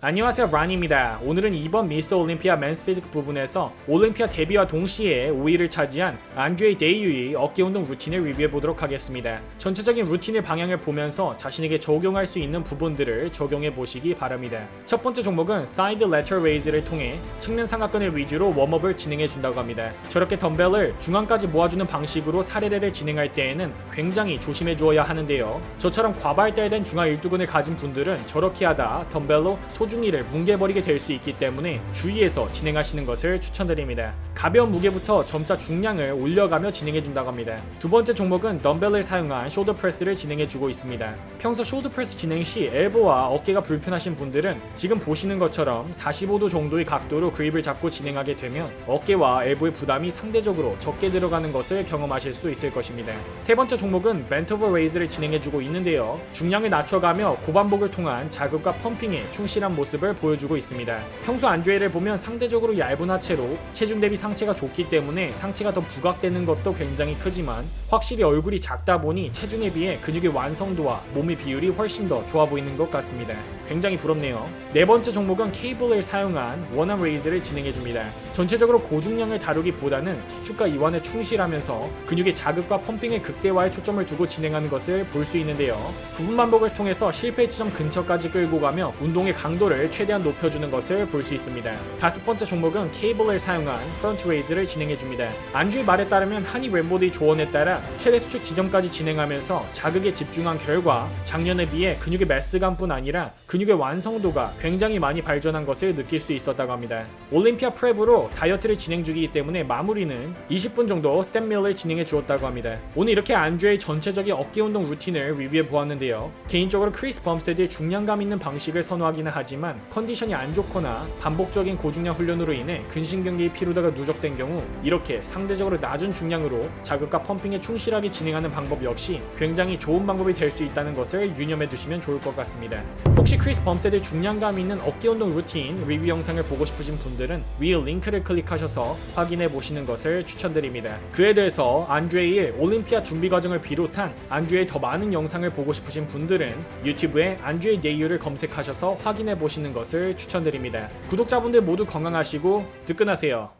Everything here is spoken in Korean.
안녕하세요 란입니다. 오늘은 이번 미스 올림피아 맨스 피지크 부분에서 올림피아 데뷔와 동시에 5위를 차지한 안드레이 데이유의 어깨 운동 루틴을 리뷰해 보도록 하겠습니다. 전체적인 루틴의 방향을 보면서 자신에게 적용할 수 있는 부분들을 적용해 보시기 바랍니다. 첫 번째 종목은 사이드 레터 레이즈를 통해 측면 삼각근을 위주로 웜업을 진행해 준다고 합니다. 저렇게 덤벨을 중앙까지 모아주는 방식으로 사례례를 진행할 때에는 굉장히 조심해 주어야 하는데요. 저처럼 과발달된 중앙 일두근을 가진 분들은 저렇게 하다 덤벨로 소 중이를 뭉개버리게 될 수 있기 때문에 주의해서 진행하시는 것을 추천드립니다. 가벼운 무게부터 점차 중량을 올려가며 진행해 준다고 합니다. 두 번째 종목은 덤벨을 사용한 숄더 프레스를 진행해 주고 있습니다. 평소 숄더 프레스 진행 시 엘보와 어깨가 불편하신 분들은 지금 보시는 것처럼 45도 정도의 각도로 그립을 잡고 진행하게 되면 어깨와 엘보의 부담이 상대적으로 적게 들어가는 것을 경험하실 수 있을 것입니다. 세 번째 종목은 벤터버 레이즈를 진행해 주고 있는데요. 중량을 낮춰가며 고반복을 통한 자극과 펌핑에 충실한 모습을 보여주고 있습니다. 평소 안주회를 보면 상대적으로 얇은 하체로 체중 대비 상체가 좋기 때문에 상체가 더 부각되는 것도 굉장히 크지만 확실히 얼굴이 작다 보니 체중에 비해 근육의 완성도와 몸의 비율이 훨씬 더 좋아 보이는 것 같습니다. 굉장히 부럽네요. 네 번째 종목은 케이블을 사용한 원암 레이즈를 진행해 줍니다. 전체적으로 고중량을 다루기보다는 수축과 이완에 충실하면서 근육의 자극과 펌핑의 극대화에 초점을 두고 진행하는 것을 볼 수 있는데요. 부분 반복을 통해서 실패 지점 근처까지 끌고 가며 운동의 강도 를 최대한 높여주는 것을 볼 수 있습니다. 다섯 번째 종목은 케이블을 사용한 프론트 레이즈를 진행해 줍니다. 안주의 말에 따르면 한이 웬보드의 조언에 따라 최대 수축 지점까지 진행하면서 자극에 집중한 결과 작년에 비해 근육의 매스감뿐 아니라 근육의 완성도가 굉장히 많이 발전한 것을 느낄 수 있었다고 합니다. 올림피아 프랩으로 다이어트를 진행 중이기 때문에 마무리는 20분 정도 스텝 밀을 진행해 주었다고 합니다. 오늘 이렇게 안주의 전체적인 어깨 운동 루틴을 리뷰해 보았는데요. 개인적으로 크리스 범스테드의 중량감 있는 방식을 선호하기는 하지만 컨디션이 안 좋거나 반복적인 고중량 훈련으로 인해 근신경계의 피로도가 누적된 경우 이렇게 상대적으로 낮은 중량으로 자극과 펌핑에 충실하게 진행하는 방법 역시 굉장히 좋은 방법이 될 수 있다는 것을 유념해 두시면 좋을 것 같습니다. 혹시 크리스 범스테드의 중량감 있는 어깨 운동 루틴 리뷰 영상을 보고 싶으신 분들은 위에 링크를 클릭하셔서 확인해 보시는 것을 추천드립니다. 그에 대해서 안드레이의 올림피아 준비 과정을 비롯한 안드레이의 더 많은 영상을 보고 싶으신 분들은 유튜브에 안드레이 네이유를 검색하셔서 확인해 보시는 것을 추천드립니다. 구독자분들 모두 건강하시고 득근하세요.